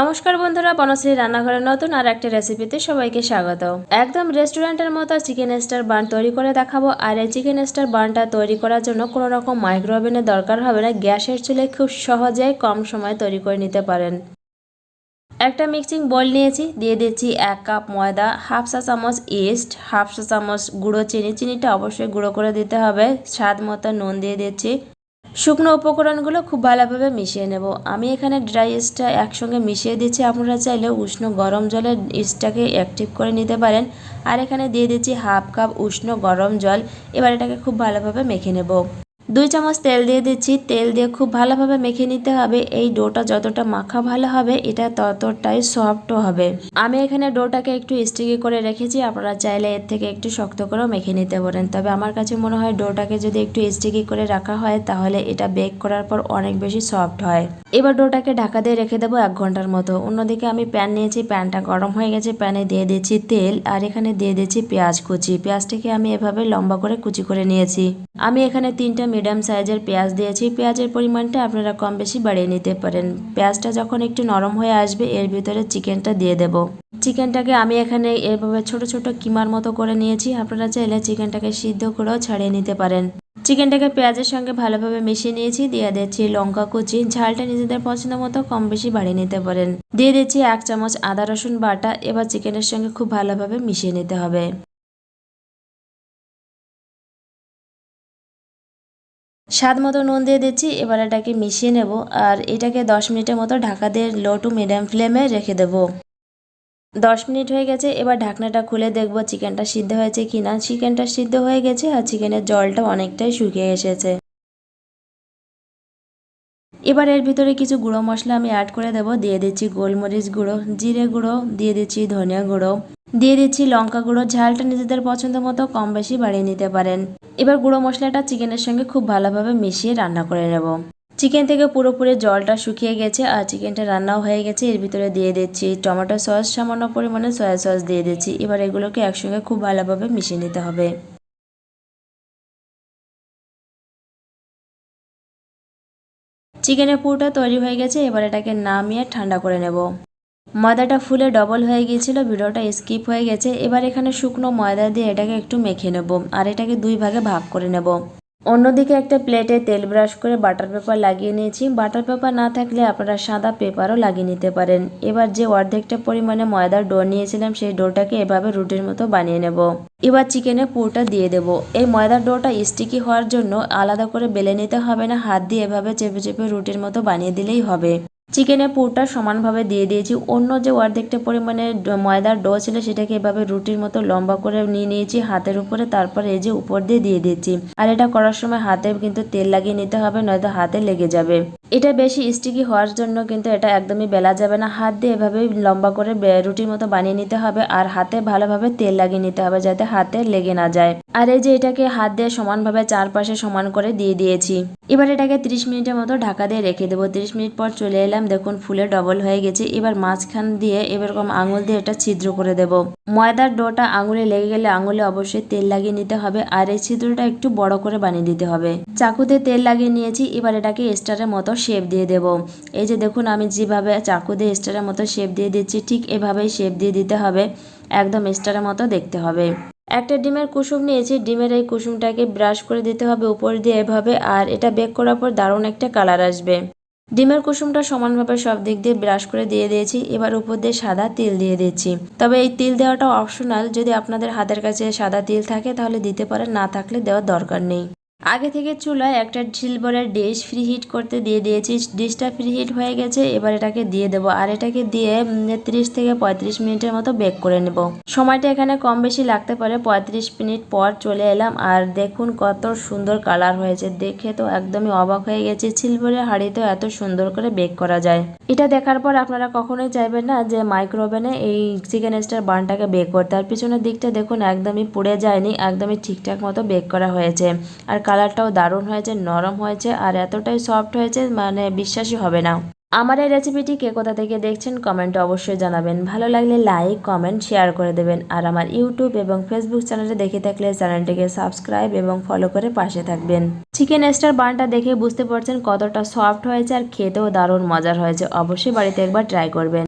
নমস্কার বন্ধুরা বনশ্রী রান্নাঘরের নতুন আর একটা রেসিপিতে সবাইকে স্বাগত। একদম রেস্টুরেন্টের মতো চিকেন স্টার বান তৈরি করে দেখাবো। আর এই চিকেন স্টার বানটা তৈরি করার জন্য কোনো রকম মাইক্রো ওভেনের দরকার হবে না। গ্যাসের চুলে খুব সহজে কম সময়ে তৈরি করে নিতে পারেন। একটা মিক্সিং বল নিয়েছি, দিয়ে দিচ্ছি এক কাপ ময়দা হাফ চা চামচ ইস্ট হাফ চা চামচ গুঁড়ো চিনি। চিনিটা অবশ্যই গুঁড়ো করে দিতে হবে। স্বাদ মতো নুন দিয়ে দিচ্ছি। শুকনো উপকরণগুলো খুব ভালোভাবে মিশিয়ে নেব। আমি এখানে ড্রাই ইস্টটা একসঙ্গে মিশিয়ে দিচ্ছি। আপনারা চাইলে উষ্ণ গরম জলে ইস্টটাকে অ্যাক্টিভ করে নিতে পারেন। আর এখানে দিয়ে দিচ্ছি হাফ কাপ উষ্ণ গরম জল। এবার এটাকে খুব ভালোভাবে মেখে নেব। দুই চামচ তেল দিয়ে দিচ্ছি। তেল দিয়ে খুব ভালোভাবে মেখে নিতে হবে। এই ডোটা যতটা মাখা ভালো হবে, এটা ততটাই সফটও হবে। আমি এখানে ডোটাকে একটু স্টিকি করে রেখেছি। আপনারা চাইলে এর থেকে একটু শক্ত করেও মেখে নিতে পারেন। তবে আমার কাছে মনে হয় ডোটাকে যদি একটু স্টিকি করে রাখা হয়, তাহলে এটা বেক করার পর অনেক বেশি সফট হয়। এবার ডোটাকে ঢাকা দিয়ে রেখে দেবো এক ঘণ্টার মতো। অন্যদিকে আমি প্যান নিয়েছি। প্যানটা গরম হয়ে গেছে। প্যানে দিয়ে দিচ্ছি তেল আর এখানে দিয়ে দিচ্ছি পেঁয়াজ কুচি। পেঁয়াজটাকে আমি এভাবে লম্বা করে কুচি করে নিয়েছি। আমি এখানে তিনটা মিডিয়াম সাইজের পেঁয়াজ দিয়েছি। পেঁয়াজের পরিমাণটা আপনারা কম বেশি বাড়িয়ে নিতে পারেন। পেঁয়াজটা যখন একটু নরম হয়ে আসবে, এর ভিতরে চিকেনটা দিয়ে দেব। চিকেনটাকে আমি এখানে এভাবে ছোট ছোট কিমার মতো করে নিয়েছি। আপনারা চাইলে চিকেনটাকে সিদ্ধ করেও ছাড়িয়ে নিতে পারেন। চিকেনটাকে পেঁয়াজের সঙ্গে ভালোভাবে মিশিয়ে নিয়েছি। দিয়ে দিচ্ছি লঙ্কা কুচি। ঝালটা নিজেদের পছন্দ মতো কম বেশি বাড়িয়ে নিতে পারেন। দিয়ে দিচ্ছি এক চামচ আদা রসুন বাটা। এবার চিকেনের সঙ্গে খুব ভালোভাবে মিশিয়ে নিতে হবে। স্বাদ মতো নুন দিয়ে দিচ্ছি, এবার এটাকে মিশিয়ে নেব। আর এটাকে দশ মিনিটের মতো ঢাকা দিয়ে লো টু মিডিয়াম ফ্লেমে রেখে দেব। দশ মিনিট হয়ে গেছে, এবার ঢাকনাটা খুলে দেখব চিকেনটা সিদ্ধ হয়েছে কি না চিকেনটা সিদ্ধ হয়ে গেছে আর চিকেনের জলটা অনেকটাই শুকিয়ে এসেছে। এবার এর ভিতরে কিছু গুঁড়ো মশলা আমি অ্যাড করে দেব। দিয়ে দিচ্ছি গোলমরিচ গুঁড়ো, জিরে গুঁড়ো, দিয়ে দিচ্ছি ধনিয়া গুঁড়ো, দিয়ে দিচ্ছি লঙ্কা গুঁড়ো। ঝালটা নিজেদের পছন্দ মতো কম বেশি বাড়িয়ে নিতে পারেন। এবার গুঁড়ো মশলাটা চিকেনের সঙ্গে খুব ভালোভাবে মিশিয়ে রান্না করে নেব। চিকেন থেকে পুরোপুরি জলটা শুকিয়ে গেছে আর চিকেনটা রান্নাও হয়ে গেছে। এর ভিতরে দিয়ে দিচ্ছি টমেটো সস, সামান্য পরিমাণে সয়া সস দিয়ে দিচ্ছি। এবার এগুলোকে একসঙ্গে খুব ভালোভাবে মিশিয়ে নিতে হবে। চিকেনের পুরোটা তৈরি হয়ে গেছে। এবার এটাকে নামিয়ে ঠান্ডা করে নেব। ময়দাটা ফুলে ডবল হয়ে গিয়েছিল, ভিডিওটা স্কিপ হয়ে গেছে। এবার এখানে শুকনো ময়দা দিয়ে এটাকে একটু মেখে নেব আর এটাকে দুই ভাগে ভাগ করে নেব। অন্যদিকে একটা প্লেটে তেল ব্রাশ করে বাটার পেপার লাগিয়ে নিয়েছি। বাটার পেপার না থাকলে আপনারা সাদা পেপারও লাগিয়ে নিতে পারেন। এবার যে অর্ধেকটা পরিমাণে ময়দার ডো নিয়েছিলাম, সেই ডোটাকে এভাবে রুটির মতো বানিয়ে নেব। এবার চিকেনে পুরটা দিয়ে দেব। এই ময়দার ডোটা স্টিকি হওয়ার জন্য আলাদা করে বেলে নিতে হবে না, হাত দিয়ে এভাবে চেপে চেপে রুটির মতো বানিয়ে দিলেই হবে। চিকেনের পুরটা সমানভাবে দিয়ে দিয়েছি। অন্য যে অর্ধেকটা পরিমাণে ময়দার ডো ছিল, সেটাকে এভাবে রুটির মতো লম্বা করে নিয়ে নিয়েছি হাতের উপরে। তারপর এই যে উপর দিয়ে দিয়ে দিয়েছি আর এটা করার সময় হাতে কিন্তু তেল লাগিয়ে নিতে হবে, নয়তো হাতে লেগে যাবে। এটা বেশি স্টিকি হওয়ার জন্য কিন্তু এটা একদমই বেলা যাবে না। হাত দিয়ে এভাবে লম্বা করে রুটির মতো বানিয়ে নিতে হবে আর হাতে ভালোভাবে তেল লাগিয়ে নিতে হবে যাতে হাতে লেগে না যায়। আর এই যে এটাকে হাত দিয়ে সমানভাবে চারপাশে সমান করে দিয়ে দিয়েছি। এবার এটাকে 30 মিনিটের মতো ঢাকা দিয়ে রেখে দেবো। 30 মিনিট পর চলে এলাম, দেখুন ফুলে ডবল হয়ে গেছে। এবার মাঝখান দিয়ে এরকম আঙুল দিয়ে এটা ছিদ্র করে দেব। ময়দার ডোটা আঙুলে লেগে গেলে আঙুলে অবশ্যই তেল লাগিয়ে নিতে হবে আর এই ছিদ্রটা একটু বড় করে বানিয়ে দিতে হবে। চাকুতে তেল লাগিয়ে নিয়েছি। এবার এটাকে স্টারের মতো শেপ দিয়ে দেব। এই যে দেখুন, আমি যেভাবে চাকু দিয়ে স্টারের মতো শেপ দিয়ে দিচ্ছি, ঠিক এভাবেই শেপ দিয়ে দিতে হবে। একদম স্টারের মতো দেখতে হবে। একটা ডিমের কুসুম নিয়েছি, ডিমের এই কুসুমটাকে ব্রাশ করে দিতে হবে উপর দিয়ে এভাবে, আর এটা বেক করার পর দারুণ একটা কালার আসবে। ডিমের কুসুমটা সমানভাবে সব দিক দিয়ে ব্রাশ করে দিয়ে দিয়েছি, এবার উপর দিয়ে সাদা তিল দিয়ে দিচ্ছি। তবে এই তিল দেওয়াটা অপশনাল যদি আপনাদের হাতের কাছে সাদা তিল থাকে, তাহলে দিতে পারেন, না থাকলে দেওয়ার দরকার নেই। আগে থেকে চুলায় একটা সিলভারের ডিশ ফ্রি হিট করতে দিয়ে দিয়েছি। ডিশটা ফ্রি হিট হয়ে গেছে, এবার এটাকে দিয়ে দেবো। আর এটাকে দিয়ে তিরিশ থেকে পঁয়ত্রিশ মিনিটের মতো বেক করে নেব। সময়টা এখানে কম বেশি লাগতে পারে, পঁয়ত্রিশ মিনিট পর চলে এলাম। আর দেখুন কত সুন্দর কালার হয়েছে। দেখে তো একদমই অবাক হয়ে গেছে সিলভারের হাঁড়িতেও এত সুন্দর করে বেক করা যায়। এটা দেখার পর আপনারা কখনোই চাইবেন না যে মাইক্রোওভেনে এই চিকেন স্টার বানটাকে বেক করতে। আর পিছনের দিকটা দেখুন একদমই পুড়ে যায়নি, একদমই ঠিকঠাক মতো বেক করা হয়েছে। আর কালারটাও দারুণ হয়েছে, নরম হয়েছে আর এতটাই সফট হয়েছে মানে বিশ্বাসই হবে না। আমার এই রেসিপিটি কে কোথা থেকে দেখছেন কমেন্টে অবশ্যই জানাবেন। ভালো লাগলে লাইক কমেন্ট শেয়ার করে দেবেন। আর আমার ইউটিউব এবং ফেসবুক চ্যানেলে দেখে থাকলে চ্যানেলটিকে সাবস্ক্রাইব এবং ফলো করে পাশে থাকবেন। চিকেন স্টার বানটা দেখে বুঝতে পারছেন কতটা সফট হয়েছে আর খেতেও দারুণ মজার হয়েছে। অবশ্যই বাড়িতে একবার ট্রাই করবেন।